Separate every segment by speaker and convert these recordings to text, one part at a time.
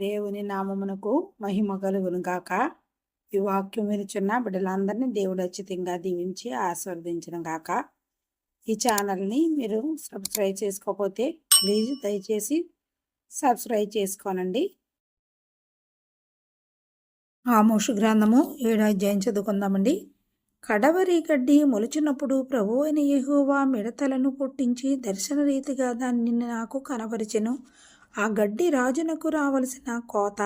Speaker 1: దేవుని నామమునకు మహిమ కలుగును గాక. ఈ వాక్యం వినుచున్న బిడ్డలందరినీ దేవుడు అచ్చితంగా దీవించి ఆస్వాదించిన గాక. ఈ ఛానల్ని మీరు సబ్స్క్రైబ్ చేసుకోకపోతే ప్లీజ్ దయచేసి సబ్స్క్రైబ్ చేసుకోనండి. ఆమోషు గ్రంథము ఏడు అధ్యాయం చదువుకుందామండి. కడవరి గడ్డి మొలిచినప్పుడు ప్రభు అయిన యెహోవా మిడతలను పుట్టించి దర్శన రీతిగా దాన్ని నాకు కనబరిచెను. ఆ గడ్డి రాజునకు రావలసిన కోత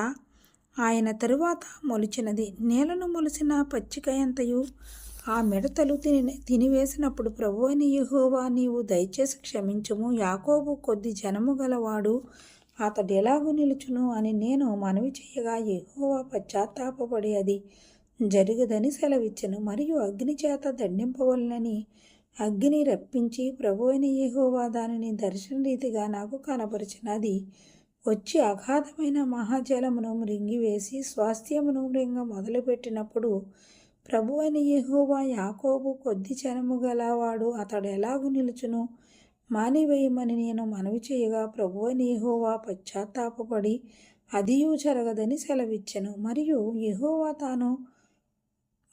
Speaker 1: ఆయన తరువాత మొలిచినది. నేలను మొలిసిన పచ్చికయంతయు ఆ మిడతలు తిని తినివేసినప్పుడు ప్రభు అయిన యెహోవా నీవు దయచేసి క్షమించుము. యాకోబు కొద్ది జనము గలవాడు అతడు ఎలాగూ నిలుచును అని నేను మనవి చేయగా యహోవా పశ్చాత్తాపడి అది జరుగుదని సెలవిచ్చను. మరియు అగ్ని చేత దండింపవలనని అగ్ని రప్పించి ప్రభు అయిన యహోవా దానిని దర్శన రీతిగా నాకు కనపరిచినది. వచ్చి అగాధమైన మహాజలమును మృంగివేసి స్వాస్థ్యమును మృంగ మొదలుపెట్టినప్పుడు ప్రభు అయిన యహోవా యాకోబు కొద్ది జనము గలవాడు అతడు ఎలాగు నిలుచును? మానివేయమని నేను మనవి చేయగా ప్రభు అయిన యహోవా పశ్చాత్తాపపడి అదియూ జరగదని సెలవిచ్చెను. మరియు యహోవా తాను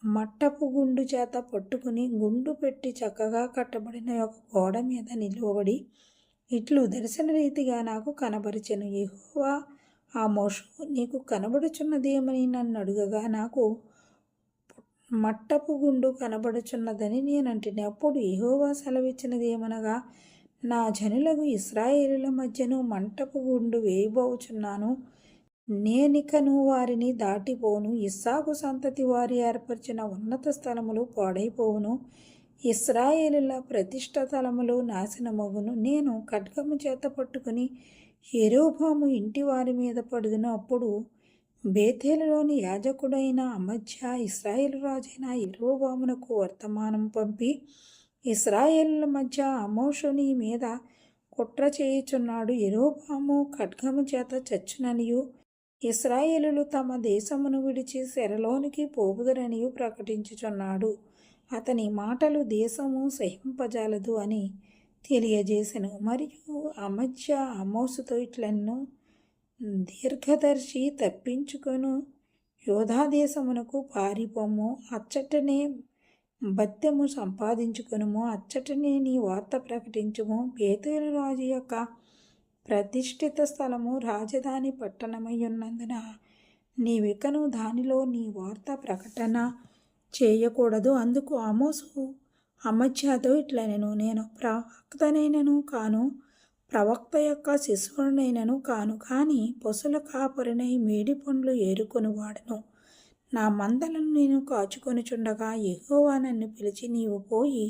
Speaker 1: మట్టపు గుండు చేత పట్టుకుని గుండు పెట్టి చక్కగా కట్టబడిన ఒక గోడ మీద నిలువబడి ఇట్లు దర్శన రీతిగా నాకు కనబరిచెను. యహోవా ఆ మోషు నీకు కనబడుచున్నదేమని నన్ను అడుగగా నాకు మట్టపు గుండు కనబడుచున్నదని నేనంటిని అప్పుడు యహోవా సెలవిచ్చినదేమనగా నా జనులకు ఇస్రాయేలుల మధ్యను మంటపు గుండు వేయబోచున్నాను. నేనికను వారిని దాటిపోను ఇస్సాకు సంతతి వారి ఏర్పరిచిన ఉన్నత స్థలములు పాడైపోవును. ఇస్రాయేలుల ప్రతిష్ట తలములు నాశనమగును నేను ఖడ్గము చేత పట్టుకుని ఎరోభాము ఇంటి వారి మీద పడుదును. అప్పుడు బేతేలులోని యాజకుడైన అమధ్య ఇస్రాయేల్ రాజైన ఎరోబామునకు వర్తమానం పంపి ఇస్రాయేళ్ళ మధ్య అమోషుని మీద కుట్ర చేయుచున్నాడు. ఎరోబాము ఖడ్గము చేత చచ్చుననియు. ఇస్రాయేలులు తమ దేశమును విడిచి శరలోనికి పోవుదరనియు ప్రకటించుచున్నాడు. అతని మాటలు దేశము సహింపజాలదు అని తెలియజేసెను. మరియు అమధ్య అమోసుతో ఇట్లను దీర్ఘదర్శి తప్పించుకొను. యోధాదేశమునకు పారిపోము అచ్చటనే భత్యము సంపాదించుకొనుము. అచ్చటనే నీ వార్త ప్రకటించుము. బేతేలు రాజు యొక్క ప్రతిష్ఠిత స్థలము రాజధాని పట్టణమై ఉన్నందున నీవికను దానిలో నీ వార్త ప్రకటన చేయకూడదు. అందుకు ఆమోసు అమధ్యతో ఇట్లనెను. నేను ప్రవక్తనైనను కాను ప్రవక్త యొక్క శిశువునైనను కాను కానీ పశుల కాపరినై మేడి పండ్లు ఏరుకొని వాడను. నా మందలను నేను కాచుకొనుచుండగా ఎహోవా నన్ను పిలిచి నీవు పోయి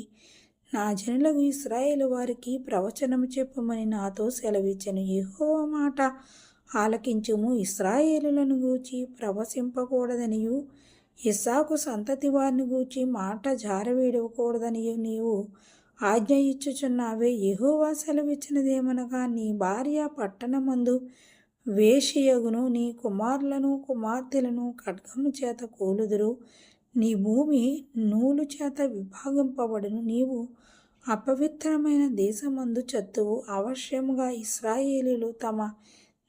Speaker 1: నా జనులకు ఇస్రాయేల్ వారికి ప్రవచనము చెప్పమని నాతో సెలవిచ్చను. ఏహో మాట ఆలకించుము. ఇస్రాయేలులను గూచి ప్రవశింపకూడదనియు. ఇస్సాకు సంతతి వారిని గూచి మాట జారవేయకూడదనియు. నీవు ఆజ్ఞ ఇచ్చుచున్నావే. ఎహోవా సెలవిచ్చినదేమనగా నీ భార్య పట్టణమందు వేషియగును నీ కుమారులను కుమార్తెలను ఖడ్గము చేత కూలుదురు. నీ భూమి నూలు చేత విభాగింపబడును. నీవు అపవిత్రమైన దేశమందు చత్తువు. అవశ్యముగా ఇస్రాయేలీలు తమ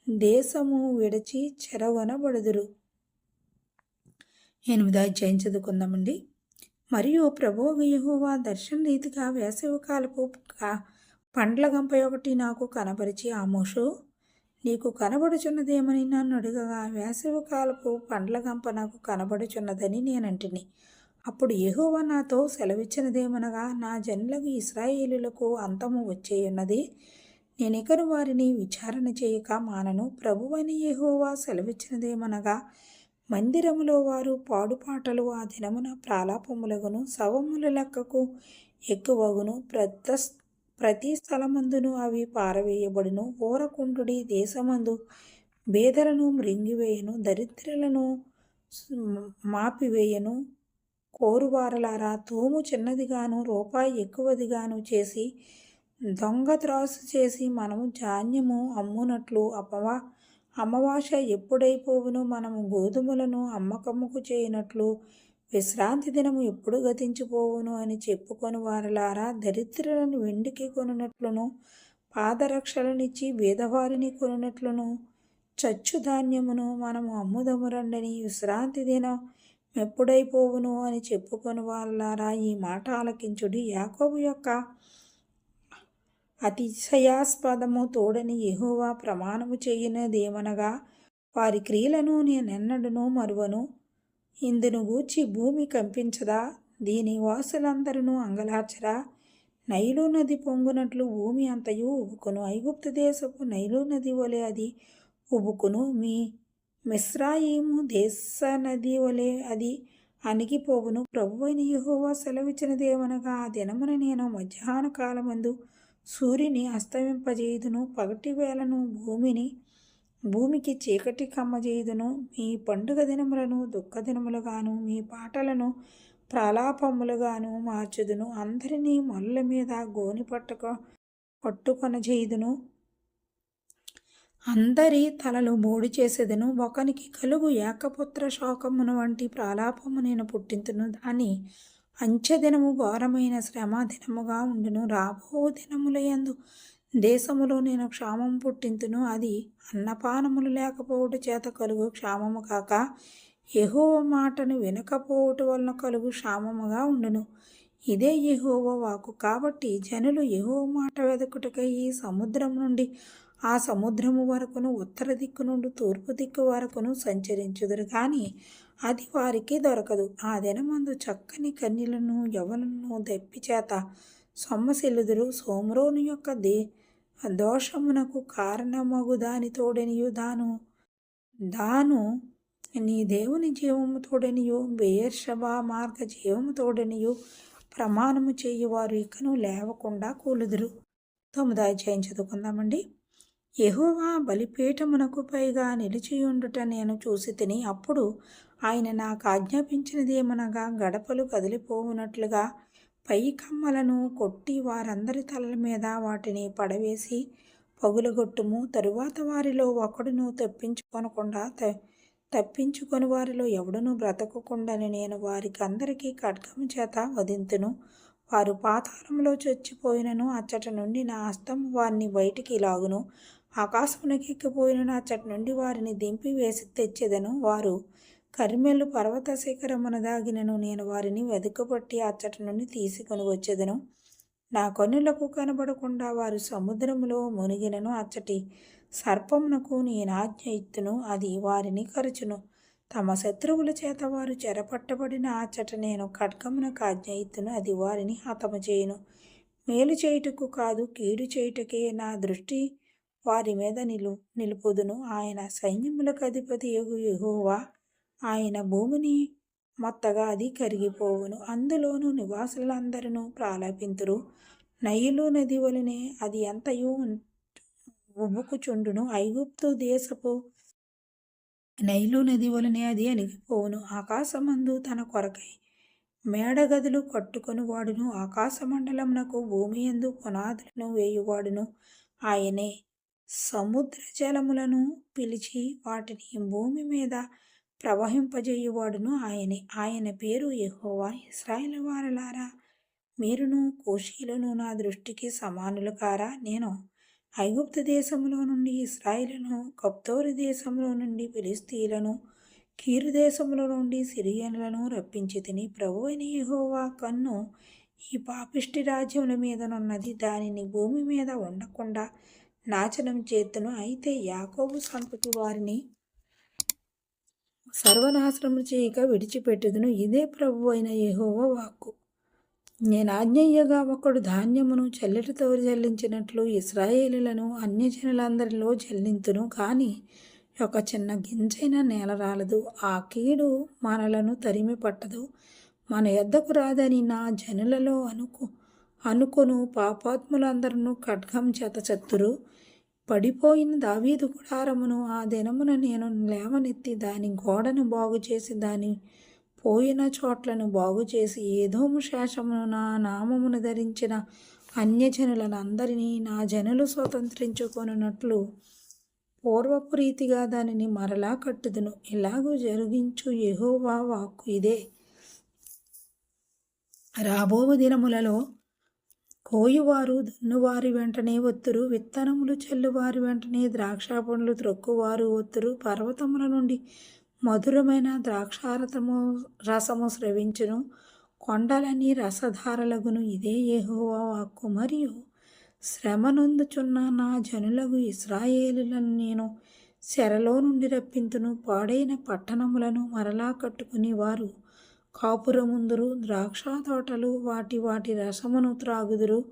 Speaker 1: దేశము విడిచి చెరగొనబడుదురు. ఎనిమిదో అధ్యాయం చదువుకుందామండి. మరియు ప్రభు యెహోవా దర్శన రీతిగా వేసవికాలపు పండ్ల గంప ఒకటి నాకు కనపరిచి ఆమోషు నీకు కనబడుచున్నదేమని నన్ను అడుగగా వేసవికాలపు పండ్ల గంప నాకు కనబడుచున్నదని నేనంటిని. అప్పుడు యెహోవా నాతో సెలవిచ్చినదేమనగా నా జనులకు ఇస్రాయేలులకు అంతము వచ్చేయున్నది. నేనికను వారిని విచారణ చేయక మానను. ప్రభువని ఎహోవా సెలవిచ్చినదేమనగా మందిరములో వారు పాడుపాటలు ఆ దినమున ప్రాలాపములగును శవముల లెక్కకు ఎక్కువగును ప్రత ప్రతి స్థలమందును అవి పారవేయబడును. ఓరకుంటుడి దేశమందు బేదలను మృంగివేయను. దరిద్రులను మాపివేయను. కోరువారలారా తూము చిన్నదిగాను రూపాయి ఎక్కువదిగాను చేసి దొంగ త్రాసు చేసి మనము ధాన్యము అమ్మునట్లు అపవా అమావాస్య ఎప్పుడైపోవును? మనము గోధుమలను అమ్మకముకు చేయనట్లు విశ్రాంతి దినము ఎప్పుడు గతించిపోవును అని చెప్పుకొని వారలారా దరిద్రులను వెండికి కొనున్నట్లును పాదరక్షలనిచ్చి బీదవారిని కొనున్నట్లును. చచ్చు ధాన్యమును మనము అమ్ముదము రండని విశ్రాంతి దినం ఎప్పుడైపోవును అని చెప్పుకొని వాళ్ళారా ఈ మాట ఆలకించుడి యాకోబు యొక్క అతిశయాస్పదము తోడని ఎహోవా ప్రమాణము చేయనదేమనగా వారి క్రియలను నేనెన్నడను మరువను. ఇందును గూర్చి భూమి కంపించదా? దీని వాసులందరూ అంగలార్చరా? నైలు నది పొంగునట్లు భూమి అంతయు ఉబుకును ఐగుప్తు దేశపు నైలు నది వలె అది ఉబుకును మీ మిశ్రాయిము దేశ నది వలె అది అణిగిపోవును. ప్రభువైన యహోవా సెలవిచ్చినదేమనగా ఆ దినమున నేను మధ్యాహ్న కాలమందు సూర్యుని అస్తమింపజేయుదును. పగటి వేళను భూమిని భూమికి చీకటి కమ్మజేయుదును. మీ పండుగ దినములను దుఃఖ దినములుగాను మీ పాటలను ప్రలాపములుగాను మార్చుదును. అందరినీ మల్ల మీద గోని పట్టుక పట్టుకొనజేయుదును. అందరి తలలు బోడి చేసేదను. ఒకనికి కలుగు ఏకపుత్ర శోకమును వంటి ప్రాలాపము నేను పుట్టింతును దాని అంచెదినము ఘోరమైన శ్రమ దినముగా ఉండును. రాబో దినములయందు దేశములో నేను క్షామం పుట్టింతును అది అన్నపానములు లేకపోవుట చేత కలుగు క్షామము కాక ఎహోవ మాటను వినకపోవుట వలన కలుగు క్షామముగా ఉండును. ఇదే యహోవ వాకు కాబట్టి జనులు యెహోవ మాట వెదకుటకై ఈ సముద్రం నుండి ఆ సముద్రము వరకును ఉత్తర దిక్కు నుండి తూర్పు దిక్కు వరకును సంచరించుదురు. కానీ అది వారికి దొరకదు. ఆ దినమందు చక్కని కన్యలను యవలను దెప్పి చేత సొమ్మసిల్లుదురు సోమరోని యొక్క దే దోషమునకు కారణమగు దాని తోడనియు దాను. దాను నీ దేవుని జీవము తోడనియు బెయర్షబా మార్గ జీవము తోడనియు ప్రమాణము చేయువారు ఇకను లేవకుండా కూలుదురు. తొమ్మిది అధ్యాయం చదువుకుందామండి. యహోవా బలిపీఠమునకు పైగా నిలిచియుండుట నేను చూసి తిని అప్పుడు ఆయన నాకు ఆజ్ఞాపించినదేమనగా గడపలు కదిలిపోవునట్లుగా పై కమ్మలను కొట్టి వారందరి తలల మీద వాటిని పడవేసి పగులగొట్టుము. తరువాత వారిలో ఒకడును తప్పించుకొనకుండా త తప్పించుకొని వారిలో ఎవడును బ్రతకకుండాని నేను వారికి అందరికీ ఖడ్గము చేత వధింతును. వారు పాతాళంలో చచ్చిపోయినను అచ్చట నుండి నా హస్తం వారిని బయటికి లాగును. ఆకాశమునకెక్కిపోయిన అచ్చట నుండి వారిని దింపి వేసి తెచ్చేదను. వారు కరిమెల్లు పర్వత శిఖరమున దాగినను నేను వారిని వెతుకబట్టి అచ్చట నుండి తీసుకొని వచ్చేదను. నా కన్నులకు కనబడకుండా వారు సముద్రములో మునిగినను. అచ్చటి సర్పమునకు నేను ఆజ్ఞ ఇత్తును. అది వారిని కరుచును. తమ శత్రువుల చేత వారు చెరపట్టబడిన అచ్చట నేను ఖడ్గమునకు ఆజ్ఞ ఇత్తును. అది వారిని హతము చేయును. మేలు చేయుటకు కాదు కీడు చేయుటకే నా దృష్టి వారి మీద నిలు నిలుపుదును. ఆయన సైన్యములకు అధిపతి ఎగు యెహోవా ఆయన భూమిని మొత్తగా అది కరిగిపోవును. అందులోను నివాసులందరూ ప్రాలాపింతురు. నైలు నది వలనే అది ఎంతయు ఉబ్బుకుచుండును ఐగుప్తు దేశపు నైలు నది వలనే అది అణిగిపోవును. ఆకాశమందు తన కొరకై మేడగదులు కట్టుకొని వాడును ఆకాశమండలమునకు భూమి ఎందు పునాదులను వేయువాడును. ఆయనే సముద్ర జలములను పిలిచి వాటిని భూమి మీద ప్రవహింపజేయువాడును ఆయనే. ఆయన పేరు యహోవా. ఇస్రాయేల్ వారలారా మీరును కోషీలను నా దృష్టికి సమానులు కారా? నేను ఐగుప్తు దేశంలో నుండి ఇస్రాయిలను కప్తోరి దేశంలో నుండి ఫిలిస్తీలను కీరు దేశంలో నుండి సిరియన్లను రప్పించి తిని ప్రభు అయిన యహోవా కన్ను ఈ పాపిష్టి రాజ్యముల మీదనున్నది. దానిని భూమి మీద ఉండకుండా నాచనం చేతును అయితే యాకోబు సంతతి వారిని సర్వనాశనము చేయక విడిచిపెట్టుదును. ఇదే ప్రభు అయిన యెహోవా వాక్కు. నేను ఆజ్ఞయ్యగా ఒకడు ధాన్యమును చెల్లెటితో చెల్లించినట్లు ఇస్రాయేలులను అన్యజనులందరిలో చెల్లింతును. కానీ ఒక చిన్న గింజైన నేల రాలదు. ఆ కీడు మనలను తరిమి పట్టదు మన ఎద్దకు రాదని నా జనులలో అనుకు అనుకును. పాపాత్ములందరూ ఖడ్గం చేత చత్తురు. పడిపోయిన దావీదు గుడారమును ఆ దినమున నేను లేవనెత్తి దాని గోడను బాగు చేసి దాని పోయిన చోట్లను బాగు చేసి ఏదోము శేషమును నా నామమును ధరించిన అన్యజనులను అందరినీ నా జనులు స్వతంత్రించుకొనున్నట్లు పూర్వపు రీతిగా దానిని మరలా కట్టుదును. ఇలాగూ జరిగించు యహోవా వాక్కు ఇదే. రాబో దినములలో కోయువారు దున్నువారి వెంటనే ఒత్తురు విత్తనములు చెల్లువారి వెంటనే ద్రాక్ష పండ్లు త్రొక్కువారు ఒత్తురు. పర్వతముల నుండి మధురమైన ద్రాక్షారతము రసము స్రవించును. కొండలని రసధారలగును. ఇదే యెహోవా వాక్కు. మరియు శ్రమనొందుచున్న నా జనులకు ఇస్రాయేలులను నేను చెరలో నుండి రప్పింతును. పాడైన పట్టణములను మరలా కట్టుకుని వారు కాపురముందురు ద్రాక్ష తోటలు వాటి వాటి రసమును త్రాగుదురు.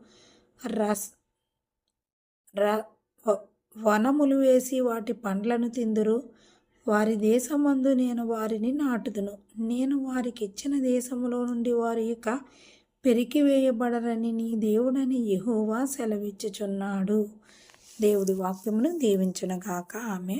Speaker 1: రస్ ర- వనములు వేసి వాటి పండ్లను తిందురు. వారి దేశమందు నేను వారిని నాటుదును. నేను వారికి ఇచ్చిన దేశములో నుండి వారి ఇక పెరికివేయబడరని నీ దేవుడని యహోవా సెలవిచ్చుచున్నాడు. దేవుడి వాక్యమును దీవించునగాక. ఆమె